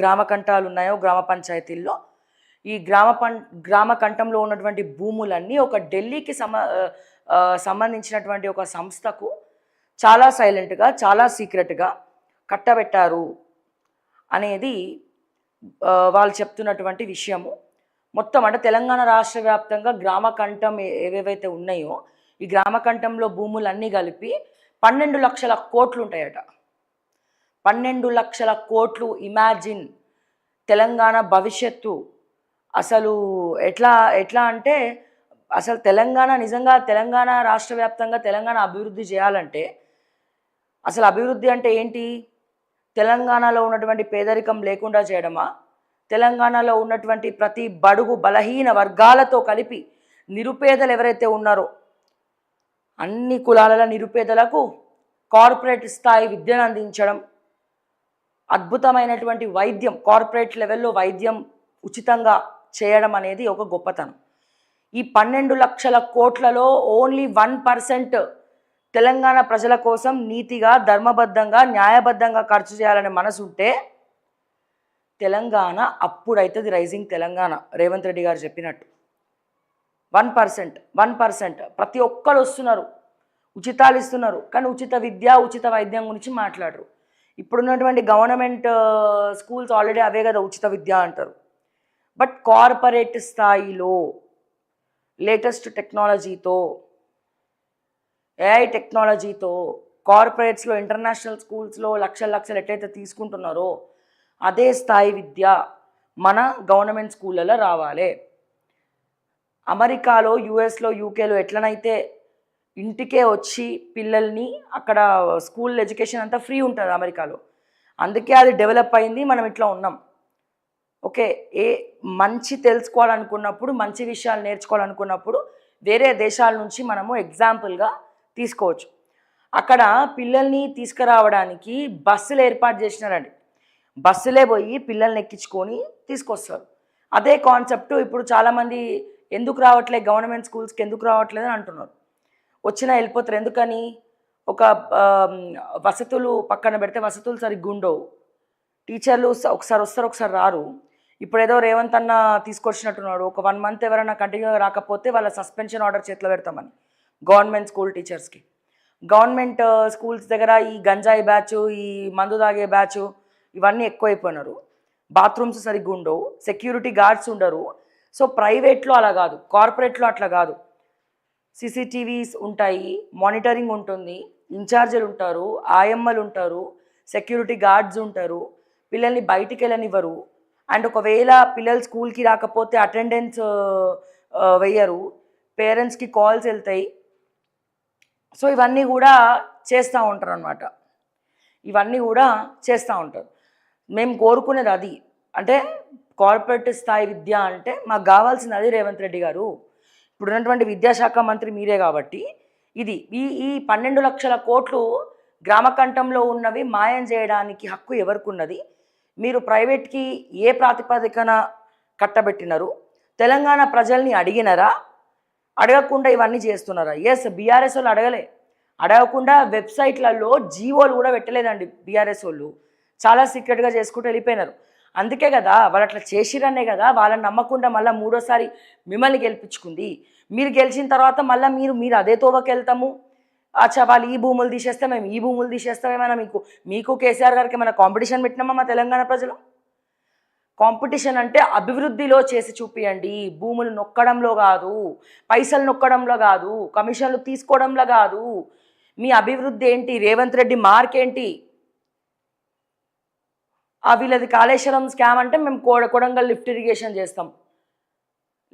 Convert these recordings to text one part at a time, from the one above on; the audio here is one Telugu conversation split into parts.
గ్రామ కంఠాలు ఉన్నాయో గ్రామ పంచాయతీల్లో. ఈ గ్రామ పం గ్రామ కంఠంలో ఉన్నటువంటి భూములన్నీ ఒక ఢిల్లీకి సమ సంబంధించినటువంటి ఒక సంస్థకు చాలా సైలెంట్గా చాలా సీక్రెట్గా కట్టబెట్టారు అనేది వాళ్ళు చెప్తున్నటువంటి విషయము. మొత్తం అంటే తెలంగాణ రాష్ట్ర వ్యాప్తంగా గ్రామ కంఠం ఏవేవైతే ఉన్నాయో ఈ గ్రామ కంఠంలో భూములన్నీ కలిపి పన్నెండు లక్షల కోట్లు ఉంటాయట. పన్నెండు లక్షల కోట్లు ఇమాజిన్ తెలంగాణ భవిష్యత్తు. అసలు ఎట్లా ఎట్లా అంటే అసలు తెలంగాణ నిజంగా తెలంగాణ రాష్ట్ర వ్యాప్తంగా తెలంగాణ అభివృద్ధి చేయాలంటే అసలు అభివృద్ధి అంటే ఏంటి? తెలంగాణలో ఉన్నటువంటి పేదరికం లేకుండా చేయడమా? తెలంగాణలో ఉన్నటువంటి ప్రతి బడుగు బలహీన వర్గాలతో కలిపి నిరుపేదలు ఎవరైతే ఉన్నారో అన్ని కులాల నిరుపేదలకు కార్పొరేట్ స్థాయి విద్యను అందించడం అద్భుతమైనటువంటి వైద్యం కార్పొరేట్ లెవెల్లో వైద్యం ఉచితంగా చేయడం అనేది ఒక గొప్పతనం. ఈ పన్నెండు లక్షల కోట్లలో ఓన్లీ వన్ పర్సెంట్ తెలంగాణ ప్రజల కోసం నీతిగా ధర్మబద్ధంగా న్యాయబద్ధంగా ఖర్చు చేయాలనే మనసు ఉంటే తెలంగాణ అప్పుడైతుంది రైజింగ్ తెలంగాణ రేవంత్ రెడ్డి గారు చెప్పినట్టు. వన్ పర్సెంట్ వన్ పర్సెంట్ ప్రతి ఒక్కరు వస్తున్నారు ఉచితాలు ఇస్తున్నారు కానీ ఉచిత విద్య ఉచిత వైద్యం గురించి మాట్లాడరు. ఇప్పుడున్నటువంటి గవర్నమెంట్ స్కూల్స్ ఆల్రెడీ అవే కదా ఉచిత విద్య అంటారు. బట్ కార్పొరేట్ స్థాయిలో లేటెస్ట్ టెక్నాలజీతో ఏఐ టెక్నాలజీతో కార్పొరేట్స్లో ఇంటర్నేషనల్ స్కూల్స్లో లక్షల లక్షలు ఎట్లయితే తీసుకుంటున్నారో అదే స్థాయి విద్య మన గవర్నమెంట్ స్కూళ్ళలో రావాలి. అమెరికాలో యుఎస్లో యూకేలో ఎట్లనైతే ఇంటికే వచ్చి పిల్లల్ని అక్కడ స్కూల్ ఎడ్యుకేషన్ అంతా ఫ్రీ ఉంటుంది అమెరికాలో. అందుకే అది డెవలప్ అయింది మనం ఇట్లా ఉన్నాం. ఓకే ఏ మంచి తెలుసుకోవాలనుకున్నప్పుడు మంచి విషయాలు నేర్చుకోవాలనుకున్నప్పుడు వేరే దేశాల నుంచి మనము ఎగ్జాంపుల్గా తీసుకోవచ్చు. అక్కడ పిల్లల్ని తీసుకురావడానికి బస్సులు ఏర్పాటు చేసినారండి. బస్సులే పోయి పిల్లల్ని ఎక్కించుకొని తీసుకొస్తారు. అదే కాన్సెప్ట్ ఇప్పుడు చాలామంది ఎందుకు రావట్లేదు గవర్నమెంట్ స్కూల్స్కి ఎందుకు రావట్లేదు అని అంటున్నారు. వచ్చినా వెళ్ళిపోతారు. ఎందుకని? ఒక వసతులు పక్కన పెడితే వసతులు సరిగ్గా ఉండవు. టీచర్లు ఒకసారి వస్తారు ఒకసారి రారు. ఇప్పుడు ఏదో రేవంత్ అన్న తీసుకొచ్చినట్టున్నాడు. ఒక వన్ మంత్ ఎవరైనా కంటిన్యూగా రాకపోతే వాళ్ళ సస్పెన్షన్ ఆర్డర్ చేతిలో పెడతామని. గవర్నమెంట్ స్కూల్ టీచర్స్కి. గవర్నమెంట్ స్కూల్స్ దగ్గర ఈ గంజాయి బ్యాచ్ ఈ మందు తాగే బ్యాచ్ ఇవన్నీ ఎక్కువైపోయినారు. బాత్రూమ్స్ సరిగ్గా ఉండవు. సెక్యూరిటీ గార్డ్స్ ఉండరు. సో ప్రైవేట్లో అలా కాదు. కార్పొరేట్లో అట్లా కాదు. సీసీటీవీస్ ఉంటాయి మానిటరింగ్ ఉంటుంది ఇన్ఛార్జీలు ఉంటారు ఆయమ్మలు ఉంటారు సెక్యూరిటీ గార్డ్స్ ఉంటారు పిల్లల్ని బయటికి వెళ్ళనివ్వరు. అండ్ ఒకవేళ పిల్లలు స్కూల్కి రాకపోతే అటెండెన్స్ వేయరు. పేరెంట్స్కి కాల్స్ వెళ్తాయి. సో ఇవన్నీ కూడా చేస్తూ ఉంటారు అనమాట ఇవన్నీ కూడా చేస్తూ ఉంటారు. మేము కోరుకునేది అది. అంటే కార్పొరేట్ స్థాయి విద్య అంటే మాకు కావాల్సింది అది రేవంత్ రెడ్డి గారు. ఇప్పుడు ఉన్నటువంటి విద్యాశాఖ మంత్రి మీరే కాబట్టి ఇది ఈ ఈ పన్నెండు లక్షల కోట్లు గ్రామకంఠంలో ఉన్నవి మాయం చేయడానికి హక్కు ఎవరికి ఉన్నది మీరు ప్రైవేట్కి ఏ ప్రాతిపదికన కట్టబెట్టినారు? తెలంగాణ ప్రజల్ని అడిగినారా? అడగకుండా ఇవన్నీ చేస్తున్నారా? ఎస్ బీఆర్ఎస్ వాళ్ళు అడగలే. అడగకుండా వెబ్సైట్లలో జీవోలు కూడా పెట్టలేదండి బీఆర్ఎస్ వాళ్ళు. చాలా సీక్రెట్గా చేసుకుంటూ వెళ్ళిపోయినారు. అందుకే కదా వాళ్ళు అట్లా చేసిరనే కదా వాళ్ళని నమ్మకుండా మళ్ళీ మూడోసారి మిమ్మల్ని గెలిపించుకుంది. మీరు గెలిచిన తర్వాత మళ్ళీ మీరు మీరు అదే తోవకి వెళ్తాము అచ్చా వాళ్ళు ఈ భూములు తీసేస్తే మేము ఈ భూములు తీసేస్తాం ఏమైనా మీకు మీకు కేసీఆర్ గారికి ఏమైనా కాంపిటీషన్ పెట్టినామా మా తెలంగాణ ప్రజలు? కాంపిటీషన్ అంటే అభివృద్ధిలో చేసి చూపియండి. భూములు నొక్కడంలో కాదు పైసలు నొక్కడంలో కాదు కమిషన్లు తీసుకోవడంలో కాదు. మీ అభివృద్ధి ఏంటి? రేవంత్ రెడ్డి మార్క్ ఏంటి? వీళ్ళది కాళేశ్వరం స్కామ్ అంటే మేము కోడ కొడంగల్ లిఫ్ట్ ఇరిగేషన్ చేస్తాం.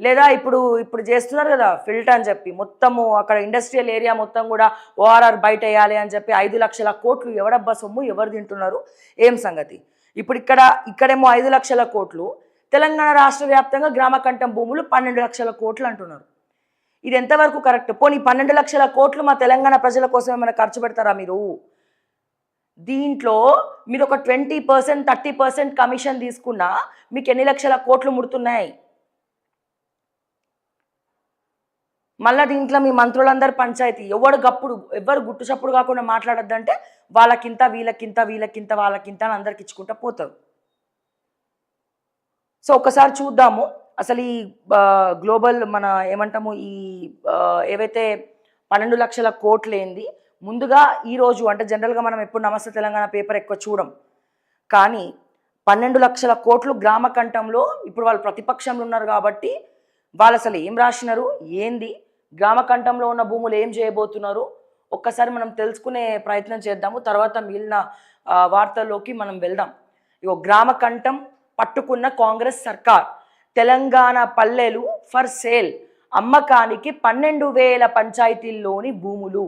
లేదా ఇప్పుడు ఇప్పుడు చేస్తున్నారు కదా ఫిల్టర్ అని చెప్పి. మొత్తము అక్కడ ఇండస్ట్రియల్ ఏరియా మొత్తం కూడా ఓఆర్ఆర్ బయట వేయాలి అని చెప్పి ఐదు లక్షల కోట్లు ఎవడబ్బా సొమ్ము ఎవరు తింటున్నారు? ఏం సంగతి? ఇప్పుడు ఇక్కడ ఇక్కడేమో ఐదు లక్షల కోట్లు. తెలంగాణ రాష్ట్ర వ్యాప్తంగా గ్రామ కంఠం భూములు పన్నెండు లక్షల కోట్లు అంటున్నారు. ఇది ఎంతవరకు కరెక్ట్? పోనీ పన్నెండు లక్షల కోట్లు మా తెలంగాణ ప్రజల కోసం ఏమైనా ఖర్చు పెడతారా మీరు? దీంట్లో మీరు ఒక twenty percent thirty percent commission తీసుకున్నా మీకు ఎన్ని లక్షల కోట్లు ముడుతున్నాయి? మళ్ళీ దీంట్లో మీ మంత్రులందరూ పంచాయతీ ఎవడు గప్పుడు ఎవరు గుట్టు చప్పుడు కాకుండా మాట్లాడొద్దంటే వాళ్ళకింత వీళ్ళకింత వీళ్ళకింత వాళ్ళకింత అని అందరికి ఇచ్చుకుంటా పోతారు. సో ఒకసారి చూద్దాము. అసలు ఈ గ్లోబల్ మన ఏమంటాము ఈ ఏవైతే పన్నెండు లక్షల కోట్లు ఏంది ముందుగా ఈరోజు అంటే జనరల్గా మనం ఎప్పుడు నమస్తే తెలంగాణ పేపర్ ఎక్కువ చూడం. కానీ పన్నెండు లక్షల కోట్లు గ్రామ కంఠంలో ఇప్పుడు వాళ్ళు ప్రతిపక్షంలో ఉన్నారు కాబట్టి వాళ్ళు అసలు ఏం రాసినారు? ఏంది? గ్రామ కంఠంలో ఉన్న భూములు ఏం చేయబోతున్నారు? ఒక్కసారి మనం తెలుసుకునే ప్రయత్నం చేద్దాము. తర్వాత మిగిలిన వార్తల్లోకి మనం వెళ్దాం. ఇగో గ్రామ కంఠం పట్టుకున్న కాంగ్రెస్ సర్కార్. తెలంగాణ పల్లెలు ఫర్ సేల్. అమ్మకానికి పన్నెండు వేల పంచాయతీల్లోని భూములు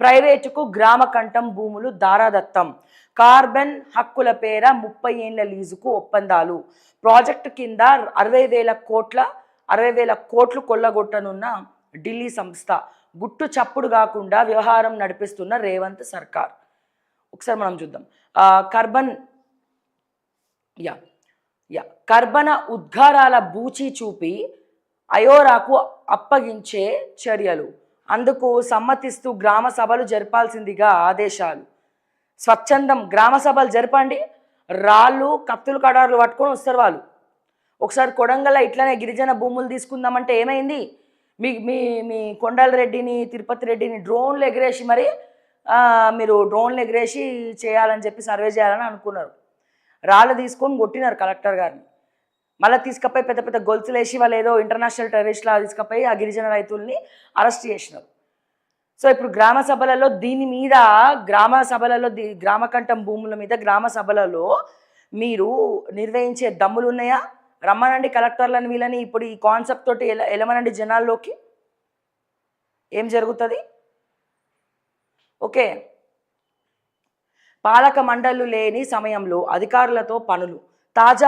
ప్రైవేటుకు గ్రామ కంఠం భూములు దారాదత్తం. కార్బన్ హక్కుల పేర ముప్పై ఏళ్ళ లీజుకు ఒప్పందాలు. ప్రాజెక్టు కింద అరవై వేల కోట్ల అరవై వేల కోట్లు కొల్లగొట్టనున్న ఢిల్లీ సంస్థ గుట్టు చప్పుడు కాకుండా వ్యవహారం నడిపిస్తున్న రేవంత్ సర్కార్. ఒకసారి మనం చూద్దాం. కర్బన్ యా యా కర్బన ఉద్గారాల బూచి చూపి అయోరాకు అప్పగించే చర్యలు. అందుకు సమ్మతిస్తూ గ్రామ సభలు జరపాల్సిందిగా ఆదేశాలు. స్వచ్ఛందం గ్రామ సభలు జరపండి. రాళ్ళు కత్తులు కడారులు పట్టుకొని వస్తారు వాళ్ళు. ఒకసారి కొడంగల్ ఇట్లనే గిరిజన భూములు తీసుకుందామంటే ఏమైంది? మీ మీ మీ కొండల రెడ్డిని తిరుపతి రెడ్డిని డ్రోన్లు ఎగిరేసి మరి మీరు డ్రోన్లు ఎగిరేసి చేయాలని చెప్పి సర్వే చేయాలని అనుకున్నారు. రాళ్ళు తీసుకొని కొట్టినారు కలెక్టర్ గారిని. మళ్ళీ తీసుకపోయి పెద్ద పెద్ద గొలుసులు వేసి వాళ్ళు ఏదో ఇంటర్నేషనల్ టెర్రరిస్ట్లా తీసుకపోయి ఆ గిరిజన రైతుల్ని అరెస్ట్ చేసినారు. సో ఇప్పుడు గ్రామ సభలలో దీని మీద గ్రామ సభలలో గ్రామ కంఠం భూముల మీద గ్రామ సభలలో మీరు నిర్వహించే దమ్ములు ఉన్నాయా? రమ్మనండి కలెక్టర్లను వీళ్ళని ఇప్పుడు ఈ కాన్సెప్ట్ తోటి ఎల ఎలమనండి జనాల్లోకి. ఏం జరుగుతుంది? ఓకే. పాలక మండళ్ళు లేని సమయంలో అధికారులతో పనులు. తాజా